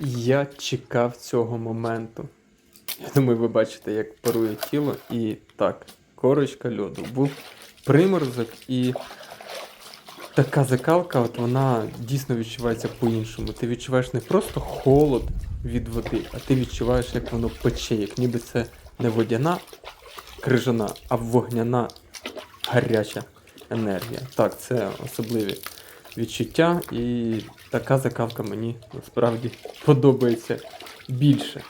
Я чекав цього моменту. Я думаю, ви бачите, як парує тіло. І так, корочка льоду. Був приморозок і така закалка, от вона дійсно відчувається по-іншому. Ти відчуваєш не просто холод від води, а ти відчуваєш, як воно пече, як ніби це не водяна крижана, а вогняна гаряча енергія. Так, це особливі відчуття, і така закавка мені насправді подобається більше.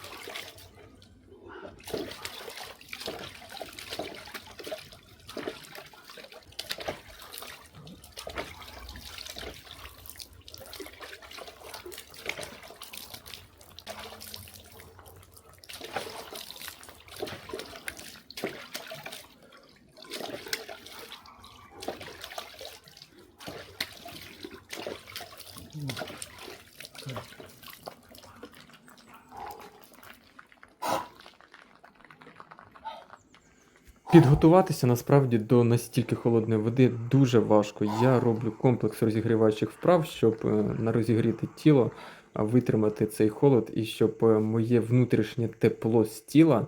Підготуватися насправді до настільки холодної води дуже важко. Я роблю комплекс розігріваючих вправ, щоб е, на розігріти тіло, витримати цей холод і щоб е, моє внутрішнє тепло з тіла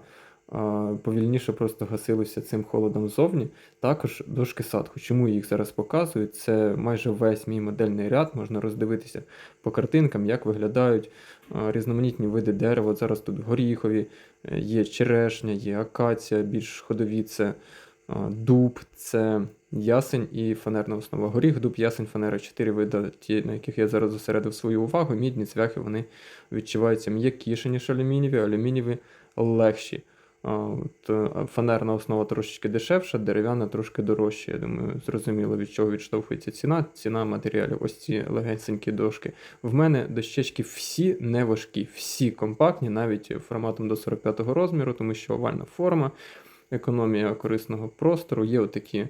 повільніше просто гасилося цим холодом ззовні. Також дошки садху. Чому їх зараз показую? Це майже весь мій модельний ряд. Можна роздивитися по картинкам, як виглядають різноманітні види дерева. Зараз тут горіхові, е, є черешня, є акація, більш ходові, це дуб, це ясень і фанерна основа. Горіх, дуб, ясень, фанера. Чотири види, ті, на яких я зараз зосередив свою увагу. Мідні цвяхи вони відчуваються м'якіше, ніж алюмінієві, алюмінієві легші. От, е, фанерна основа трошечки дешевша, дерев'яна трошки дорожча. Я думаю, зрозуміло, від чого відштовхується ціна. Ціна матеріалів. Ось ці легенькі дошки. В мене дощечки всі не важкі, всі компактні, навіть форматом до 45-го розміру, тому що овальна форма, економія корисного простору. Є отакі е,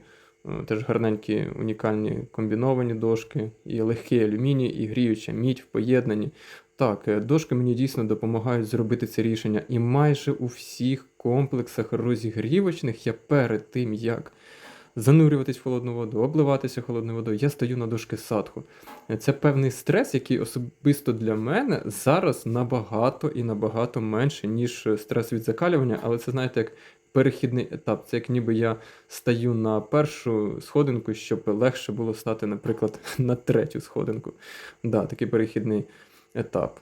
теж гарненькі унікальні комбіновані дошки, і легкий алюміній, і гріюча мідь в поєднанні. Так, е, дошки мені дійсно допомагають зробити це рішення. І майже у всіх комплексах розігрівочних я перед тим, як занурюватись в холодну воду, обливатися холодною водою, я стою на дошки садху. Е, Це певний стрес, який особисто для мене зараз набагато і набагато менше, ніж е, стрес від закалювання, але це, знаєте, як перехідний етап. Це як ніби я стаю на першу сходинку, щоб легше було стати, наприклад, на третю сходинку. Да, такий перехідний етап.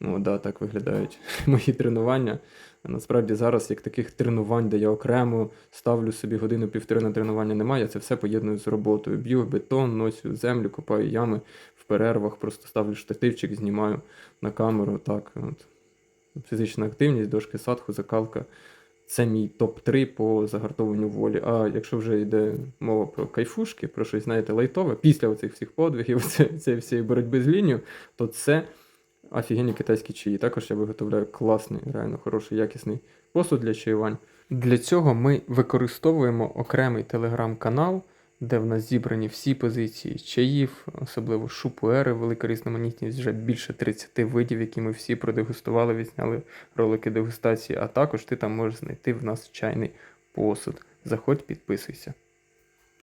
Ну, да, так виглядають мої тренування. Насправді зараз як таких тренувань, де я окремо ставлю собі годину-півтори на тренування немає, я це все поєдную з роботою. Б'ю бетон, носю землю, копаю ями в перервах, просто ставлю штативчик, знімаю на камеру. Так, от. Фізична активність, дошки садху, закалка. Це мій топ-3 по загартованню волі. А якщо вже йде мова про кайфушки, про щось, знаєте, лайтове, після оцих всіх подвигів, цієї всієї боротьби з лінією, то це офігенні китайські чаї. Також я виготовляю класний, реально хороший, якісний посуд для чаювань. Для цього ми використовуємо окремий телеграм-канал, де в нас зібрані всі позиції чаїв, особливо шупуери, велика різноманітність, вже більше 30 видів, які ми всі продегустували, відзняли ролики дегустації. А також ти там можеш знайти в нас чайний посуд. Заходь, підписуйся.